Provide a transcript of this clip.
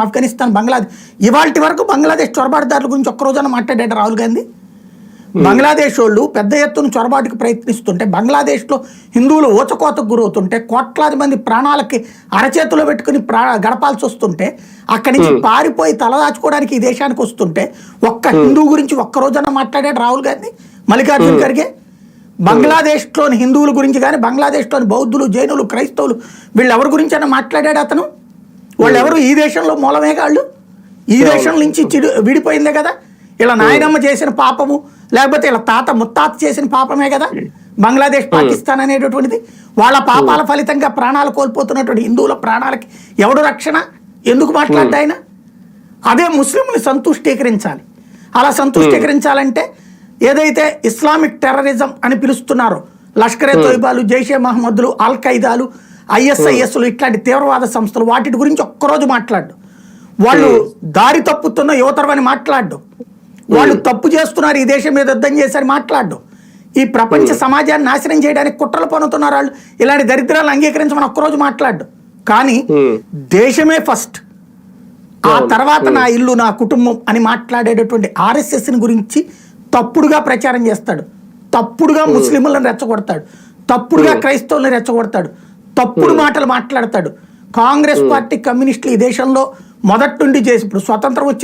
ఆఫ్ఘనిస్తాన్ బంగ్లాదేశ్. ఇవాళ వరకు బంగ్లాదేశ్ చొరబాటుదారుల గురించి ఒక్క రోజున మాట్లాడాడు రాహుల్ గాంధీ. బంగ్లాదేశ్ వాళ్ళు పెద్ద ఎత్తున చొరబాటుకు ప్రయత్నిస్తుంటే బంగ్లాదేశ్లో హిందువులు ఊచకోతకు గురవుతుంటే కోట్లాది మంది ప్రాణాలకి అరచేతిలో పెట్టుకుని ప్రా గడపాల్సి వస్తుంటే అక్కడి నుంచి పారిపోయి తలదాచుకోవడానికి ఈ దేశానికి వస్తుంటే ఒక్క హిందూ గురించి ఒక్క రోజున మాట్లాడాడు రాహుల్ గాంధీ. మల్లికార్జున ఖర్గే బంగ్లాదేశ్లోని హిందువుల గురించి కానీ బంగ్లాదేశ్లోని బౌద్ధులు జైనులు క్రైస్తవులు వీళ్ళు ఎవరి గురించి అయినా మాట్లాడాడు అతను? వాళ్ళు ఎవరు ఈ దేశంలో మూలమే కాళ్ళు. ఈ దేశం నుంచి చిడు విడిపోయిందే కదా? ఇలా నాయనమ్మ చేసిన పాపము లేకపోతే ఇలా తాత ముత్తాత చేసిన పాపమే కదా? బంగ్లాదేశ్ పాకిస్తాన్ అనేటటువంటిది? వాళ్ళ పాపాల ఫలితంగా ప్రాణాలు కోల్పోతున్నటువంటి హిందువుల ప్రాణాలకి ఎవడు రక్షణ? ఎందుకు మాట్లాడ్డా ఆయన? అదే ముస్లింని సంతుష్టీకరించాలి. అలా సంతుష్టీకరించాలంటే ఏదైతే ఇస్లామిక్ టెర్రరిజం అని పిలుస్తున్నారో లష్కరే తోయిబాలు జైషే మహమ్మద్లు అల్ ఖైదాలు ఐఎస్ఐఎస్లు ఇట్లాంటి తీవ్రవాద సంస్థలు వాటి గురించి ఒక్కరోజు మాట్లాడు. వాళ్ళు దారి తప్పుతున్న యువతరమని మాట్లాడు. వాళ్ళు తప్పు చేస్తున్నారు ఈ దేశం మీద యుద్ధం చేశారు మాట్లాడు. ఈ ప్రపంచ సమాజాన్ని నాశనం చేయడానికి కుట్రలు పన్నుతున్నారు వాళ్ళు. ఇలాంటి దరిద్రాలు అంగీకరించమని ఒక్కరోజు మాట్లాడు. కానీ దేశమే ఫస్ట్. ఆ తర్వాత నా ఇల్లు నా కుటుంబం అని మాట్లాడేటటువంటి ఆర్ఎస్ఎస్ గురించి తప్పుడుగా ప్రచారం చేస్తాడు. తప్పుడుగా ముస్లింలను రెచ్చగొడతాడు. తప్పుడుగా క్రైస్తవులను రెచ్చగొడతాడు. తప్పుడు మాటలు మాట్లాడతాడు. కాంగ్రెస్ పార్టీ కమ్యూనిస్టులు ఈ దేశంలో మొదటి నుండి చేసి ఇప్పుడు స్వతంత్రం వచ్చి